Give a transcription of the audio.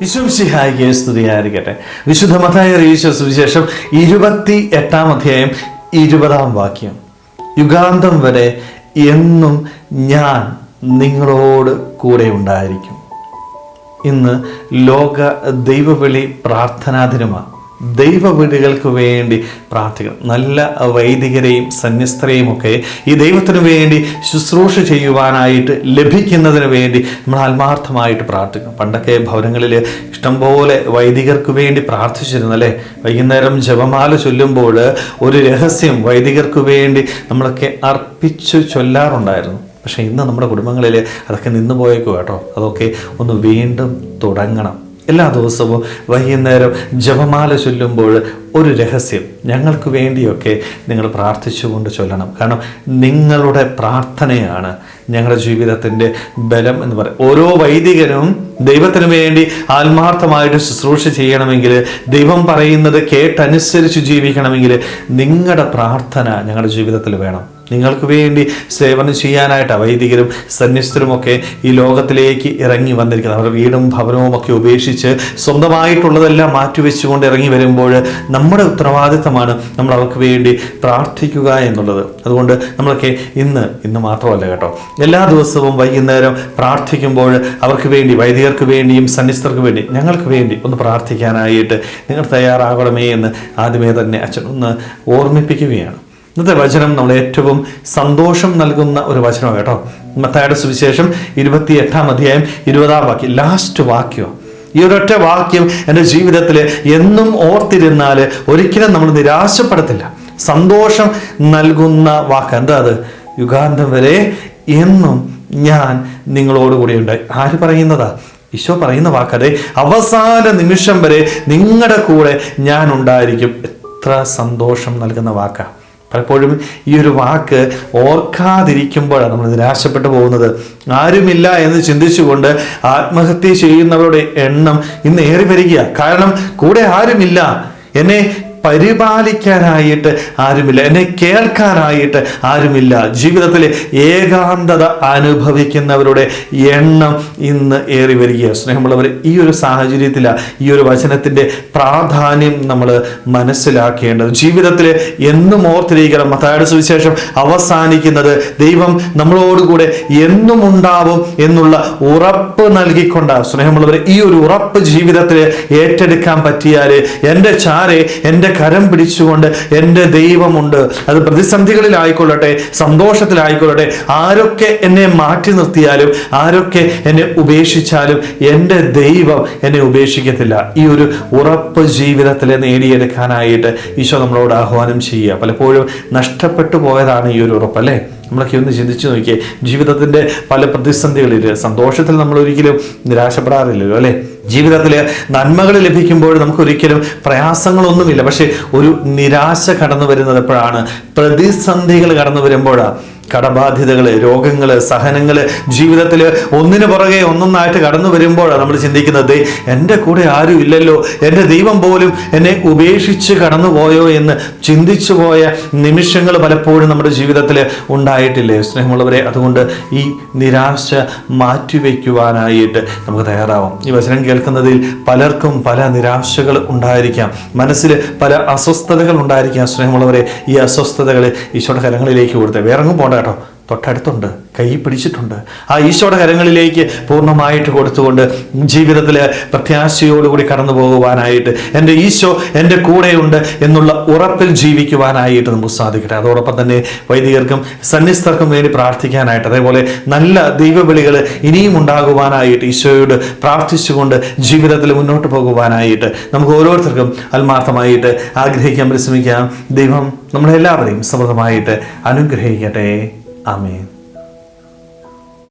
വിശ്വംസിഹായിക്ക് സ്തുതിയായിരിക്കട്ടെ. വിശുദ്ധ മതായ ഈശോ സുവിശേഷം ഇരുപത്തി എട്ടാം അധ്യായം ഇരുപതാം വാക്യം. യുഗാന്തം വരെ എന്നും ഞാൻ നിങ്ങളോട് കൂടെ ഉണ്ടായിരിക്കും. ഇന്ന് ലോക ദൈവവിളി പ്രാർത്ഥനാ ദിനമാണ്. ദൈവവിളികൾക്ക് വേണ്ടി പ്രാർത്ഥിക്കണം. നല്ല വൈദികരെയും സന്യസ്തരെയും ഒക്കെ ഈ ദൈവത്തിന് വേണ്ടി ശുശ്രൂഷ ചെയ്യുവാനായിട്ട് ലഭിക്കുന്നതിന് വേണ്ടി നമ്മൾ ആത്മാർത്ഥമായിട്ട് പ്രാർത്ഥിക്കണം. പണ്ടൊക്കെ ഭവനങ്ങളിൽ ഇഷ്ടംപോലെ വൈദികർക്ക് വേണ്ടി പ്രാർത്ഥിച്ചിരുന്നു അല്ലേ? വൈകുന്നേരം ജപമാല ചൊല്ലുമ്പോൾ ഒരു രഹസ്യം വൈദികർക്ക് വേണ്ടി നമ്മളൊക്കെ അർപ്പിച്ചു ചൊല്ലാറുണ്ടായിരുന്നു. പക്ഷേ ഇന്ന് നമ്മുടെ കുടുംബങ്ങളിൽ അതൊക്കെ നിന്നുപോയേക്കും കേട്ടോ. അതൊക്കെ ഒന്ന് വീണ്ടും തുടങ്ങണം. എല്ലാ ദിവസവും വൈകുന്നേരം ജപമാല ചൊല്ലുമ്പോൾ ഒരു രഹസ്യം. ഞങ്ങൾക്ക് വേണ്ടിയൊക്കെ നിങ്ങൾ പ്രാർത്ഥിച്ചുകൊണ്ട് ചൊല്ലണം. കാരണം നിങ്ങളുടെ പ്രാർത്ഥനയാണ് ഞങ്ങളുടെ ജീവിതത്തിന്റെ ബലം എന്ന് പറയും ഓരോ വൈദികനും ദൈവത്തിന് വേണ്ടി ആത്മാർത്ഥമായിട്ട് ശുശ്രൂഷ ചെയ്യണമെങ്കിൽ ദൈവം പറയുന്നത് കേട്ടനുസരിച്ച് ജീവിക്കണമെങ്കിൽ നിങ്ങളുടെ പ്രാർത്ഥന ഞങ്ങളുടെ ജീവിതത്തിൽ വേണം. നിങ്ങൾക്ക് വേണ്ടി സേവനം ചെയ്യാനായിട്ട് വൈദികരും സന്യസ്തരുമൊക്കെ ഈ ലോകത്തിലേക്ക് ഇറങ്ങി വന്നിരിക്കുന്നത്. അവരുടെ വീടും ഭവനവും ഒക്കെ ഉപേക്ഷിച്ച് സ്വന്തമായിട്ടുള്ളതെല്ലാം മാറ്റിവെച്ചുകൊണ്ട് ഇറങ്ങി വരുമ്പോൾ നമ്മുടെ ഉത്തരവാദിത്തമാണ് നമ്മൾ അവർക്ക് വേണ്ടി പ്രാർത്ഥിക്കുക എന്നുള്ളത്. അതുകൊണ്ട് നമ്മളൊക്കെ ഇന്ന് ഇന്ന് മാത്രമല്ല കേട്ടോ. എല്ലാ ദിവസവും വൈകുന്നേരം പ്രാർത്ഥിക്കുമ്പോൾ അവർക്ക് വേണ്ടി വൈദികർക്ക് വേണ്ടിയും സന്യസ്തർക്ക് വേണ്ടി ഞങ്ങൾക്ക് വേണ്ടി ഒന്ന് പ്രാർത്ഥിക്കാനായിട്ട് നിങ്ങൾ തയ്യാറാകണമേ എന്ന് ആദ്യമേ തന്നെ അച്ഛൻ ഒന്ന് ഓർമ്മിപ്പിക്കുകയാണ്. ഇന്നത്തെ വചനം നമ്മൾ ഏറ്റവും സന്തോഷം നൽകുന്ന ഒരു വചനമാണ് കേട്ടോ. മത്തായുടെ സുവിശേഷം ഇരുപത്തി എട്ടാം അധ്യായം ഇരുപതാം വാക്യം ലാസ്റ്റ് വാക്യം. ഈ ഒരൊറ്റ വാക്യം എന്റെ ജീവിതത്തിൽ എന്നും ഓർത്തിരുന്നാൽ ഒരിക്കലും നമ്മൾ നിരാശപ്പെടത്തില്ല. സന്തോഷം നൽകുന്ന വാക്ക്. എന്താ അത്? യുഗാന്തം വരെ എന്നും ഞാൻ നിങ്ങളോടുകൂടി ഉണ്ടായി ആര് പറയുന്നതാ? ഈശോ പറയുന്ന വാക്കതെ അവസാന നിമിഷം വരെ നിങ്ങളുടെ കൂടെ ഞാൻ ഉണ്ടായിരിക്കും. എത്ര സന്തോഷം നൽകുന്ന വാക്കാണ് പലപ്പോഴും ഈ ഒരു വാക്ക് ഓർക്കാതിരിക്കുമ്പോഴാണ് നമ്മൾ നിരാശപ്പെട്ടു പോകുന്നത്. ആരുമില്ല എന്ന് ചിന്തിച്ചുകൊണ്ട് ആത്മഹത്യ ചെയ്യുന്നവരുടെ എണ്ണം ഇന്ന് ഏറി വരിക കാരണം കൂടെ ആരുമില്ല. എന്നെ പരിപാലിക്കാനായിട്ട് ആരുമില്ല. എന്നെ കേൾക്കാനായിട്ട് ആരുമില്ല. ജീവിതത്തിലെ ഏകാന്തത അനുഭവിക്കുന്നവരുടെ എണ്ണം ഇന്ന് ഏറി വരിക സ്നേഹമുള്ളവർ ഈ ഒരു സാഹചര്യത്തിലാണ് ഈ ഒരു വചനത്തിന്റെ പ്രാധാന്യം നമ്മൾ മനസ്സിലാക്കേണ്ടത്. ജീവിതത്തിലെ എന്നും ഓർത്തിരിക്കണം. മത്തായുടെ സുവിശേഷം അവസാനിക്കുന്നത് ദൈവം നമ്മളോടുകൂടെ എന്നും ഉണ്ടാവും എന്നുള്ള ഉറപ്പ് നൽകിക്കൊണ്ടാണ്. സ്നേഹമുള്ളവർ ഈ ഒരു ഉറപ്പ് ജീവിതത്തിൽ ഏറ്റെടുക്കാൻ പറ്റിയാൽ എന്റെ ചാരെ എന്റെ കരം പിടിച്ചുകൊണ്ട് എന്റെ ദൈവമുണ്ട്. അത് പ്രതിസന്ധികളിലായിക്കൊള്ളട്ടെ സന്തോഷത്തിലായിക്കൊള്ളട്ടെ. ആരൊക്കെ എന്നെ മാറ്റി നിർത്തിയാലും ആരൊക്കെ എന്നെ ഉപേക്ഷിച്ചാലും എന്റെ ദൈവം എന്നെ ഉപേക്ഷിക്കത്തില്ല. ഈ ഒരു ഉറപ്പ് ജീവിതത്തിൽ നേടിയെടുക്കാനായിട്ട് ഈശോ നമ്മളോട് ആഹ്വാനം ചെയ്യുക. പലപ്പോഴും നഷ്ടപ്പെട്ടു പോയതാണ് ഈ ഒരു ഉറപ്പ് അല്ലേ? നമ്മളൊക്കെ ഒന്ന് ചിന്തിച്ചു നോക്കിയേ ജീവിതത്തിന്റെ പല പ്രതിസന്ധികളിൽ സന്തോഷത്തിൽ നമ്മൾ ഒരിക്കലും നിരാശപ്പെടാറില്ലല്ലോ അല്ലെ? ജീവിതത്തിൽ നന്മകൾ ലഭിക്കുമ്പോൾ നമുക്ക് ഒരിക്കലും പ്രയാസങ്ങളൊന്നുമില്ല. പക്ഷെ ഒരു നിരാശ കടന്നു വരുന്നത് എപ്പോഴാണ്? പ്രതിസന്ധികൾ കടന്നു വരുമ്പോഴാണ് കടബാധ്യതകൾ രോഗങ്ങൾ സഹനങ്ങൾ ജീവിതത്തിൽ ഒന്നിനു പുറകെ ഒന്നൊന്നായിട്ട് കടന്നു വരുമ്പോഴാണ് നമ്മൾ ചിന്തിക്കുന്നത് എന്റെ കൂടെ ആരും ഇല്ലല്ലോ എന്റെ ദൈവം പോലും എന്നെ ഉപേക്ഷിച്ച് കടന്നുപോയോ എന്ന് ചിന്തിച്ചു പോയ നിമിഷങ്ങൾ പലപ്പോഴും നമ്മുടെ ജീവിതത്തിൽ ഉണ്ടായിട്ടില്ലേ? സ്നേഹമുള്ളവരെ അതുകൊണ്ട് ഈ നിരാശ മാറ്റിവെക്കുവാനായിട്ട് നമുക്ക് തയ്യാറാവാം. ഈ വചനം കേൾക്കുന്നതിൽ പലർക്കും പല നിരാശകൾ ഉണ്ടായിരിക്കാം. മനസ്സിൽ പല അസ്വസ്ഥതകൾ ഉണ്ടായിരിക്കാം. സ്നേഹമുള്ളവരെ ഈ അസ്വസ്ഥതകളെ ഈശോയുടെ കരങ്ങളിലേക്ക് കൊടുത്ത്. വേറെങ്ങും പോണ്ട. കേട്ടോ തൊട്ടടുത്തുണ്ട് കൈ പിടിച്ചിട്ടുണ്ട്. ആ ഈശോയുടെ കരങ്ങളിലേക്ക് പൂർണമായിട്ട് കൊടുത്തുകൊണ്ട് ജീവിതത്തിൽ പ്രത്യാശയോടുകൂടി കടന്നു പോകുവാനായിട്ട് എന്റെ ഈശോ എന്റെ കൂടെയുണ്ട് എന്നുള്ള ഉറപ്പിൽ ജീവിക്കുവാനായിട്ട് നമുക്ക് സാധിക്കട്ടെ. അതോടൊപ്പം തന്നെ വൈദികർക്കും സന്യസ്തർക്കും വേണ്ടി പ്രാർത്ഥിക്കാനായിട്ട് അതേപോലെ നല്ല ദൈവവിളികൾ ഇനിയും ഉണ്ടാകുവാനായിട്ട് ഈശോയോട് പ്രാർത്ഥിച്ചുകൊണ്ട് ജീവിതത്തിൽ മുന്നോട്ട് പോകുവാനായിട്ട് നമുക്ക് ഓരോരുത്തർക്കും ആത്മാർത്ഥമായിട്ട് ആഗ്രഹിക്കാൻ പരിശ്രമിക്കാം. ദൈവം നമ്മളെല്ലാവരെയും സമൃദ്ധമായിട്ട് അനുഗ്രഹിക്കട്ടെ. Amém.